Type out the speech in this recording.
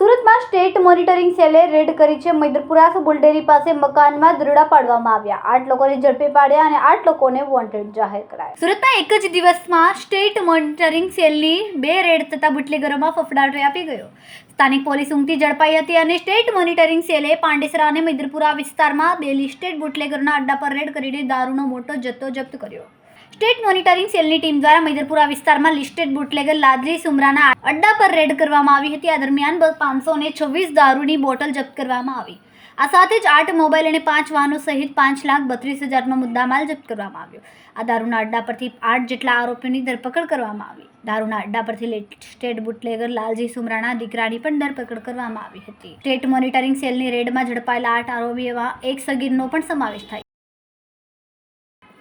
સુરતમાં state monitoring સેલે red કરી છે મૈદરપુરા બુલડેરી પાસે મકાનમાં દરોડા પાડવામાં આવ્યા. આઠ લોકોને ઝડપી પાડ્યા અને આઠ લોકોને વોન્ટેડ જાહેર કરાયા. સુરતમાં એક જ દિવસમાં સ્ટેટ મોનિટરિંગ સેલની બે રેડ થતા બુટલેગરોમાં ફફડાટ વ્યાપી ગયો. સ્થાનિક પોલીસ ઊંઘથી ઝડપાઈ હતી અને સ્ટેટ મોનિટરિંગ સેલે પાંડેસરા અને મૈદરપુરા વિસ્તારમાં બે લિસ્ટેડ બુટલેગરોના અડ્ડા પર રેડ કરીને દારૂનો મોટો જથ્થો જપ્ત કર્યો. સ્ટેટ મોનિટરિંગ સેલની ટીમ દ્વારા મૈદરપુરા વિસ્તારમાં લિસ્ટેડ બુટલેગર લાદરી સુમરાના અડ્ડા પર રેડ કરવામાં આવી હતી. આ દરમિયાન પાંચસો ને છવ્વીસ દારૂની બોટલ જપ્ત કરવામાં આવી. આ સાથે જ આઠ મોબાઈલ અને પાંચ વાહનો સહિત પાંચ લાખ બત્રીસ હજારનો મુદ્દામાલ જપ્ત કરવામાં આવ્યો. આ દારૂના અડ્ડા પરથી આઠ જેટલા આરોપીઓની ધરપકડ કરવામાં આવી. દારૂના અડ્ડા પરથી સ્ટેટ બુટલેગર લાલજી સુમરાના દીકરાની પણ ધરપકડ કરવામાં આવી હતી. સ્ટેટ મોનિટરિંગ સેલની રેડમાં ઝડપાયેલા આઠ આરોપીઓમાં એક સગીરનો પણ સમાવેશ થાય